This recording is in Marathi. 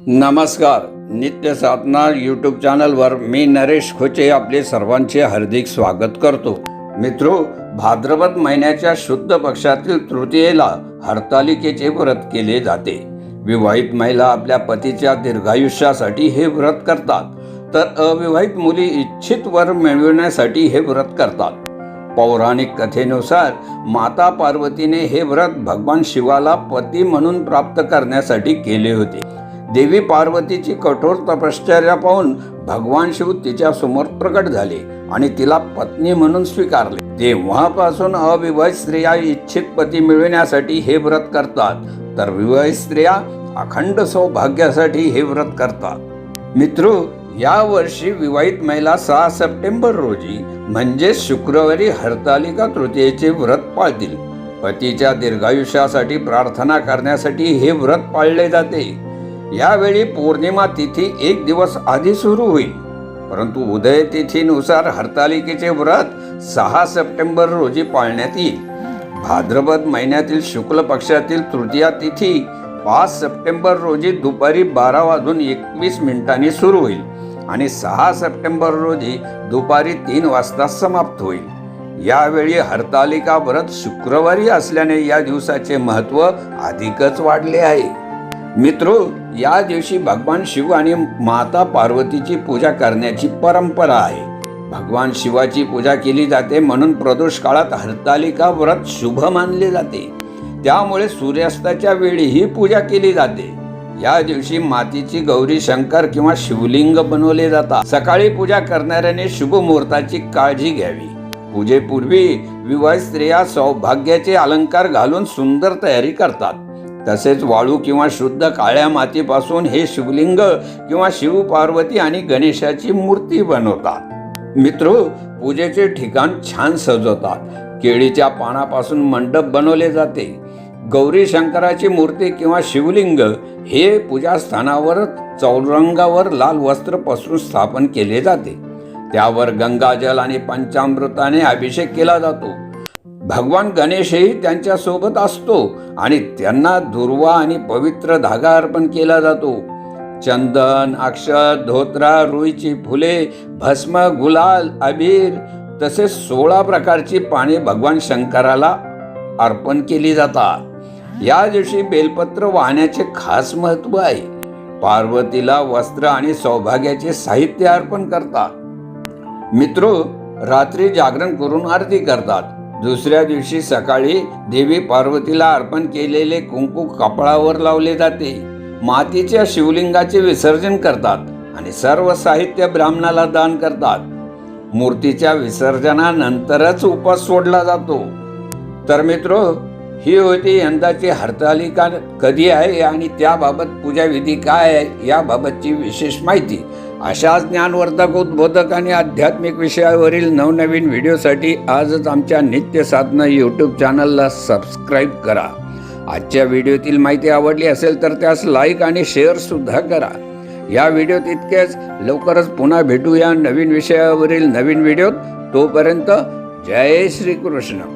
नमस्कार नित्य साधना यूट्यूब चॅनलवर मी नरेश खोचे आपले सर्वांचे हार्दिक स्वागत करतो. मित्रो भाद्रपद महिन्याच्या शुद्ध पक्षातील तृतीयेला हरतालिकेचे व्रत केले जाते. विवाहित महिला आपल्या पतीच्या दीर्घायुष्यासाठी हे व्रत करतात तर अविवाहित मुली इच्छित वर मिळविण्यासाठी हे व्रत करतात. पौराणिक कथेनुसार माता पार्वतीने हे व्रत भगवान शिवाला पती म्हणून प्राप्त करण्यासाठी केले होते. देवी पार्वतीची कठोर तपश्चर्या पाहून भगवान शिव तिच्या समोर प्रकट झाले आणि तिला पत्नी म्हणून स्वीकारले. तेव्हापासून अविवाहित स्त्रिया इच्छित पती मिळविण्यासाठी हे व्रत करतात. तर विवाहित स्त्रिया अखंड सौभाग्यासाठी हे व्रत करतात. मित्र या वर्षी विवाहित महिला सहा सप्टेंबर रोजी म्हणजेच शुक्रवारी हरतालिका तृतीयेचे व्रत पाळतील. पतीच्या दीर्घायुष्यासाठी प्रार्थना करण्यासाठी हे व्रत पाळले जाते. यावेळी पौर्णिमा तिथी एक दिवस आधी सुरू होईल. परंतु उदय तिथीनुसार हरतालिकेचे व्रत सहा सप्टेंबर रोजी पाळण्यात येईल. भाद्रपद महिन्यातील शुक्ल पक्षातील तृतीया तिथी पाच सप्टेंबर रोजी दुपारी बारा वाजून एकवीस मिनिटांनी सुरू होईल आणि सहा सप्टेंबर रोजी दुपारी तीन वाजता समाप्त होईल. यावेळी हरतालिका व्रत शुक्रवारी असल्याने या दिवसाचे महत्त्व अधिकच वाढले आहे. मित्रो या दिवशी भगवान शिव आणि माता पार्वतीची पूजा करण्याची परंपरा आहे. भगवान शिवाची पूजा केली जाते म्हणून प्रदोष काळात हरतालिका व्रत शुभ मानले जाते. त्यामुळे सूर्यास्ताच्या वेळी ही पूजा केली जाते. या दिवशी मातीची गौरी शंकर किंवा शिवलिंग बनवले जातात. सकाळी पूजा करणाऱ्याने शुभ मुहूर्ताची काळजी घ्यावी. पूजेपूर्वी विवाहित स्त्रिया सौभाग्याचे अलंकार घालून सुंदर तयारी करतात. तसेच वाळू किंवा शुद्ध काळ्या मातीपासून हे शिवलिंग किंवा शिवपार्वती आणि गणेशाची मूर्ती बनवतात. मित्र पूजेचे ठिकाण छान सजवतात. केळीच्या पानापासून मंडप बनवले जाते. गौरी शंकराची मूर्ती किंवा शिवलिंग हे पूजास्थानावर चौरंगावर लाल वस्त्र पसरून स्थापन केले जाते. त्यावर गंगाजल आणि पंचामृताने अभिषेक केला जातो. भगवान गणेशही त्यांच्यासोबत असतो आणि त्यांना दुर्वा आणि पवित्र धागा अर्पण केला जातो. चंदन अक्षत धोत्रा रुईची फुले भस्म गुलाल अबीर तसेच सोळा प्रकारची पाने भगवान शंकराला अर्पण केली जातात. या दिवशी बेलपत्र वाहण्याचे खास महत्त्व आहे. पार्वतीला वस्त्र आणि सौभाग्याचे साहित्य अर्पण करतात. मित्र रात्री जागरण करून आरती करतात. दुसऱ्या दिवशी सकाळी देवी पार्वतीला अर्पण केलेले कुंकू कपाळावर लावले जाते. मातीच्या शिवलिंगाचे विसर्जन करतात आणि सर्व साहित्य ब्राह्मणाला दान करतात. मूर्तीच्या विसर्जनानंतरच उपास सोडला जातो. तर मित्रो ही होती यंदाची हरतालिका कधी आहे आणि त्याबाबत पूजाविधी काय आहे याबाबतची विशेष माहिती. अशाच ज्ञानवर्धक उद्बोधक आणि आध्यात्मिक विषयावरील नवनवीन व्हिडिओसाठी आजच आमच्या नित्य साधना यूट्यूब चॅनलला सबस्क्राईब करा. आजच्या व्हिडिओतील माहिती आवडली असेल तर त्यास लाईक आणि शेअर सुद्धा करा. या व्हिडिओत इतकेच. लवकरच पुन्हा भेटूया नवीन विषयावरील नवीन व्हिडिओत. तोपर्यंत जय श्रीकृष्ण